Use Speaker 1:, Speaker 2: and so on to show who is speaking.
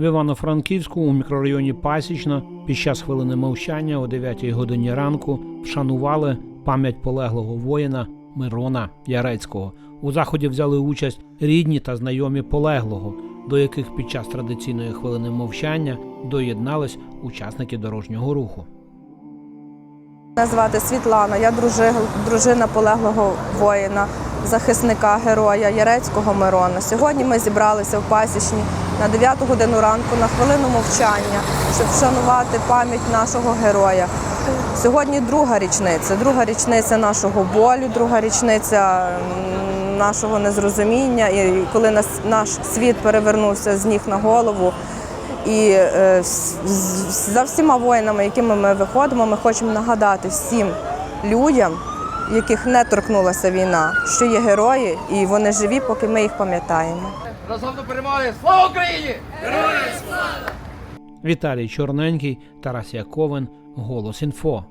Speaker 1: В Івано-Франківську у мікрорайоні Пасічна під час хвилини мовчання о 9 годині ранку вшанували пам'ять полеглого воїна Мирона Ярецького. У заході взяли участь рідні та знайомі полеглого, до яких під час традиційної хвилини мовчання доєднались учасники дорожнього руху.
Speaker 2: Мене звати Світлана, я дружи- дружина полеглого воїна, захисника героя Ярецького Мирона. Сьогодні ми зібралися в Пасічні на 9 годину ранку на хвилину мовчання, щоб вшанувати пам'ять нашого героя. Сьогодні друга річниця, друга річниця нашого болю, друга річниця нашого незрозуміння. І коли наш світ перевернувся з ніг на голову. І е, за всіма воїнами, якими ми виходимо, ми хочемо нагадати всім людям, яких не торкнулася війна, що є герої, і вони живі, поки ми їх пам'ятаємо.
Speaker 3: Разом до перемоги! Слава Україні!
Speaker 1: Віталій Чорненький, Тарас Яковин, Голос Інфо.